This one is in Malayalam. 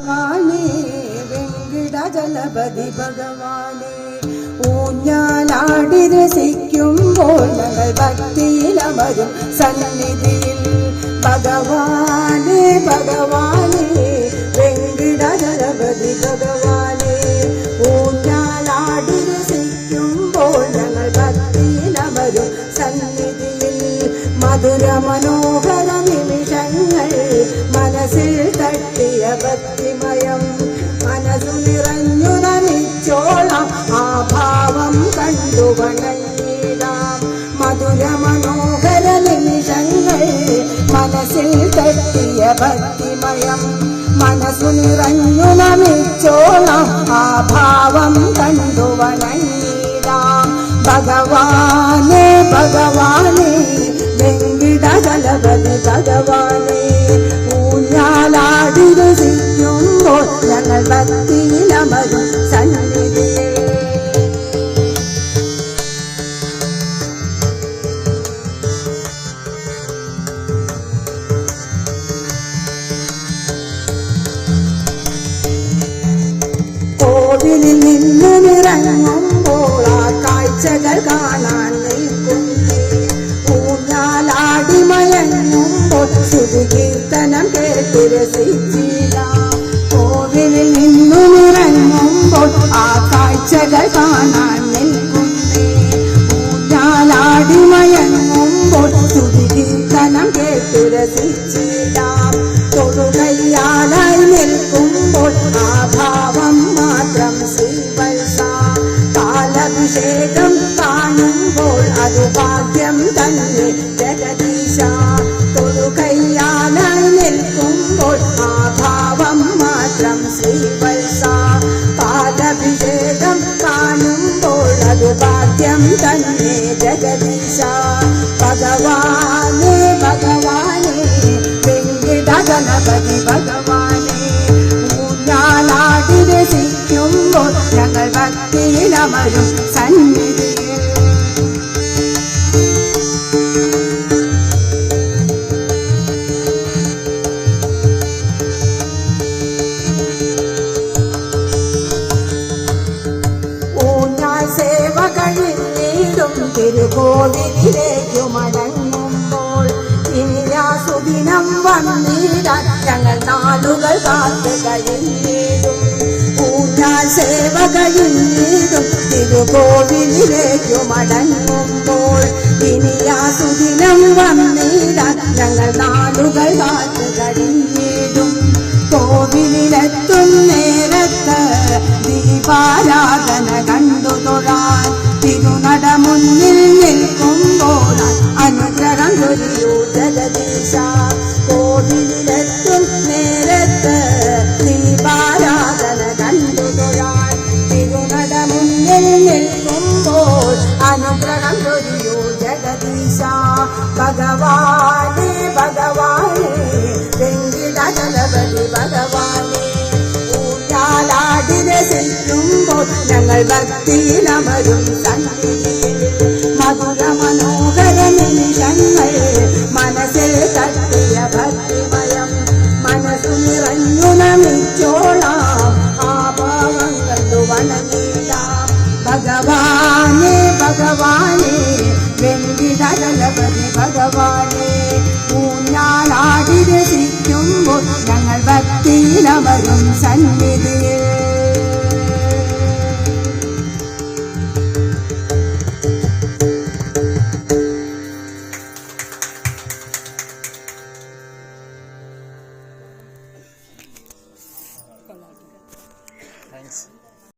ഭഗവാനേ വെങ്കിടജലപതി ഭഗവാനേ ഊഞ്ഞാലാടി രസിക്കുമ്പോൾ ഞങ്ങൾ ഭക്തിയിലമരും സന്നിധിയിൽ ഭഗവാനേ ഭഗവാനേ മധുര മനോഹര നിമിഷങ്ങൾ മനസ്സിൽ തട്ടിയ ഭക്തിമയം. മനസ്സു നിറഞ്ഞു നനിച്ചോളം ആ ഭാവം കണ്ടു വണങ്ങിടാം മധുര മനോഹര നിമിഷങ്ങൾ മനസ്സിൽ തട്ടിയ ഭക്തിമയം. മനസ്സു നിറഞ്ഞു നമിച്ചോളം ആ ഭാവം കണ്ടു വണങ്ങിടാം ഭഗവാനേ ഭഗവാനേ ഭഗവാനേ ഊഞ്ഞാലാടി രസിക്കുമ്പോൾ ഞങ്ങൾ ഭക്തിയിലമരും സന്നിധിയിൽ. കോവിലിൽ നിന്ന് രസിച്ചിടാം കോവിലിൽ നിന്നും ആ കാഴ്ചകൾ കാണാൻ നിൽക്കുന്നേ. ഊഞ്ഞാലാടി ശ്രീവത്സ കാലഭിഷേകം കാണുമ്പോൾ അത് ഭാഗ്യം തന്നെ ജഗദീശ ഭഗവാനേ ഭഗവാനേ വെങ്കിടഗണപതി ഭഗവാനേ ഊഞ്ഞാലാടി രസിക്കുമ്പോൾ ഞങ്ങൾ ഭക്തിയിലമരും സന്നിധിയിൽ തിരുകോവിലേക്കു മടങ്ങുമ്പോൾ ഇനിയാസുദിനം വന്നിടാൻ ഞങ്ങൾ നാളുകൾ കാത്തു കഴിഞ്ഞിടും. ഊഞ്ഞാൽ സേവ തിരുകോവിലേക്കു മടങ്ങുമ്പോൾ ഇനിയാസുദിനം വന്നിടാൻ നാളുകൾ കാത്തു ഭഗവാനേ ഭഗവാനേ വെങ്കിടജലപതി ഭഗവാനേ ഊഞ്ഞാലാടി രസിക്കുമ്പോൾ ഞങ്ങൾ ഭക്തിയിലമരും സന്നിധിയിൽ മധുര ഭഗവാനേ ഭഗവാനേ വെങ്കിടജലപതി ഭഗവാനേ ഊഞ്ഞാലാടി രസിക്കുമ്പോൾ ഞങ്ങൾ ഭക്തിയിലവരും സന്നിധിയിൽ